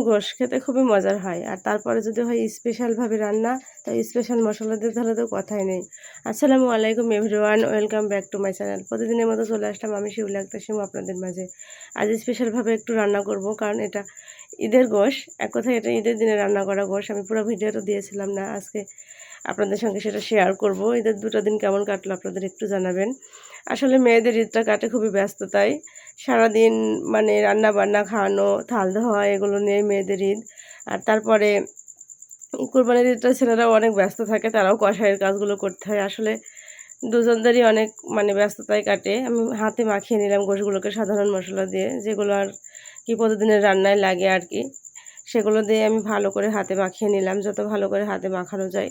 গরুর গোশ খেতে খুবই মজার হয়। আর তারপরে যদি হয় স্পেশালভাবে রান্না তো স্পেশাল মশলা দিয়ে তাহলে তো কথাই নেই। আসসালামু আলাইকুম everyone welcome back to my channel প্রতিদিনের মতো চলে আসলাম আমি শিউলি আক্তার আপনাদের মাঝে। আজ স্পেশালভাবে একটু রান্না করব, কারণ এটা ঈদের গোশ। এক কথায় এটা ঈদের দিনে রান্না করা গোশ। আমি পুরো ভিডিওটা দিয়েছিলাম না, আজকে আপনাদের সঙ্গে সেটা শেয়ার করব। ঈদের দুটো দিন কেমন কাটলো আপনাদের একটু জানাবেন। আসলে মেয়েদের ঈদটা কাটে খুবই ব্যস্ততায় সারাদিন মানে রান্না বান্না, খাওয়ানো, থাল ধোয়া, এগুলো নিয়ে মেয়েদের ঈদ। আর তারপরে কোরবানির ঈদটা ছেলেরাও অনেক ব্যস্ত থাকে, তারাও কষাইয়ের কাজগুলো করতে হয়। আসলে দুজনদেরই অনেক মানে ব্যস্ততায় কাটে। আমি হাতে মাখিয়ে নিলাম গোশগুলোকে সাধারণ মশলা দিয়ে, যেগুলো আর কি প্রতিদিনের রান্নায় লাগে আর কি। সেগুলো দিয়ে আমি ভালো করে হাতে মাখিয়ে নিলাম। যত ভালো করে হাতে মাখানো যায়,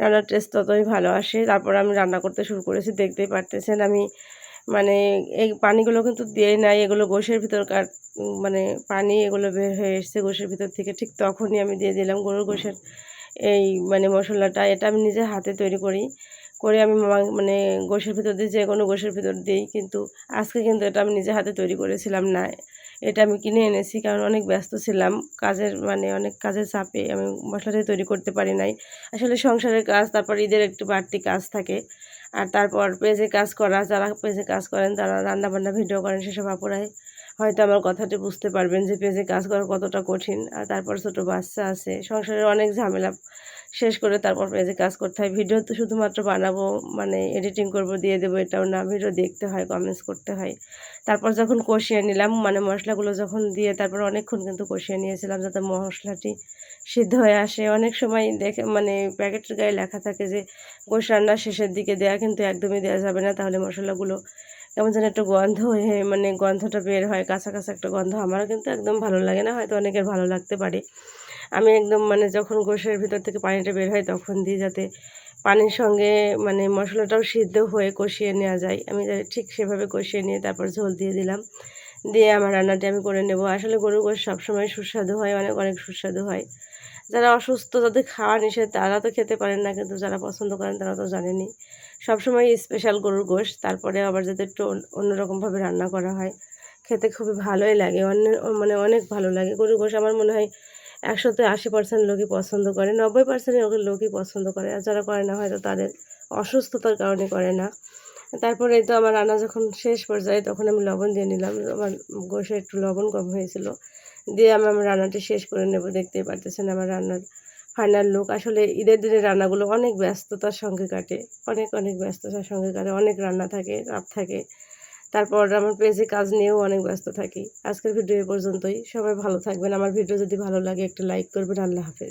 রান্নার টেস্ট ততই ভালো আসে। তারপর আমি রান্না করতে শুরু করেছি, দেখতেই পারতেছেন। আমি মানে এই পানিগুলো কিন্তু দিয়ে নাই, এগুলো গোশের ভিতর কাট মানে পানি এগুলো বের হয়ে এসছে গোশের ভিতর থেকে। ঠিক তখনই আমি দিয়ে দিলাম গরুর গোশের এই মানে মশলাটা, এটা আমি নিজে হাতে তৈরি করি। করে আমি মানে গোশের ভিতর দিয়ে যে কোনো গোশের ভিতর দিই, কিন্তু আজকে কিন্তু এটা আমি নিজে হাতে তৈরি করেছিলাম না। এটা আমি কিনে এনেছি কারণ অনেক ব্যস্ত ছিলাম। কাজের মানে অনেক কাজের চাপে আমি মশলাটা তৈরি করতে পারি নাই। আসলে সংসারের কাজ, তারপর ঈদের একটু বাড়তি কাজ থাকে। আর তারপর পেজে কাজ করা, যারা পেজে কাজ করেন, তারা রান্নাবান্না, ভিডিও করেন, সেসব আপুরাই। হয়তো আমার কথাটি বুঝতে পারবেন যে পেজে কাজ করা কতটা কঠিন আর তারপর ছোটো বাচ্চা আছে, সংসারের অনেক ঝামেলা শেষ করে তারপর পেজে কাজ করতে হয়। ভিডিও তো শুধুমাত্র বানাবো মানে এডিটিং করব, দিয়ে দেবো এটাও না, ভিডিও দেখতে হয় কমেন্টস করতে হয়। তারপর যখন কষিয়ে নিলাম মানে মশলাগুলো যখন দিয়ে তারপর অনেকক্ষণ কিন্তু কষিয়ে নিয়েছিলাম যাতে মশলাটি সিদ্ধ হয়ে আসে। অনেক সময় দেখে মানে প্যাকেটের গায়ে লেখা থাকে যে, গোশ রান্নার শেষের দিকে দেওয়া কিন্তু একদমই দেওয়া যাবে না, তাহলে মশলাগুলো কেমন যেন একটা গন্ধ হয়ে মানে গন্ধটা বের হয় কাঁচা কাঁচা একটা গন্ধ। আমারও কিন্তু একদম ভালো লাগে না, হয়তো অনেকের ভালো লাগতে পারে। আমি একদম মানে যখন গোশের ভিতর থেকে পানিটা বের হয়, তখন দিই যাতে পানির সঙ্গে মানে মশলাটাও সিদ্ধ হয়ে কষিয়ে নেওয়া যায়। আমি ঠিক সেভাবে কষিয়ে নিয়ে তারপর ঝোল দিয়ে দিলাম। দিয়ে আমার রান্নাটি আমি করে নেব। আসলে গরু গোশ সবসময় সুস্বাদু হয়, অনেক অনেক সুস্বাদু হয়। যারা অসুস্থ, যাদের খাওয়া নিষেধ, তারা তো খেতে পারেন না, কিন্তু যারা পছন্দ করেন তারা তো জানেনি সবসময় স্পেশাল গরুর গোশ, তারপরে আবার যাতে একটু অন্যরকমভাবে রান্না করা হয়, খেতে খুবই ভালোই লাগে। অন্য মানে অনেক ভালো লাগে। গরুর গোশ আমার মনে হয় একশোতে আশি পার্সেন্ট লোকই পছন্দ করে, নব্বই পার্সেন্ট লোকই পছন্দ করে, আর যারা করে না হয়তো তাদের অসুস্থতার কারণে করে না। তারপরে তো আমার রান্না যখন শেষ পর্যায়ে, তখন আমি লবণ দিয়ে নিলাম। আমার গোশে একটু লবণ কম হয়েছিল। দিয়ে আমি, আমার রান্নাটা শেষ করে নেব, দেখতেই পারতেছেন আমার রান্নার ফাইনাল লুক আসলে ঈদের দিনে রান্নাগুলো অনেক ব্যস্ততার সঙ্গে কাটে, অনেক অনেক ব্যস্ততার সঙ্গে কাটে, অনেক রান্না থাকে, রাত থাকে। তারপর আমার পেজে কাজ নিয়েও অনেক ব্যস্ত থাকি। আজকের ভিডিও এ পর্যন্তই, সবাই ভালো থাকবেন। আমার ভিডিও যদি ভালো লাগে একটা লাইক করবেন। আল্লাহ হাফেজ।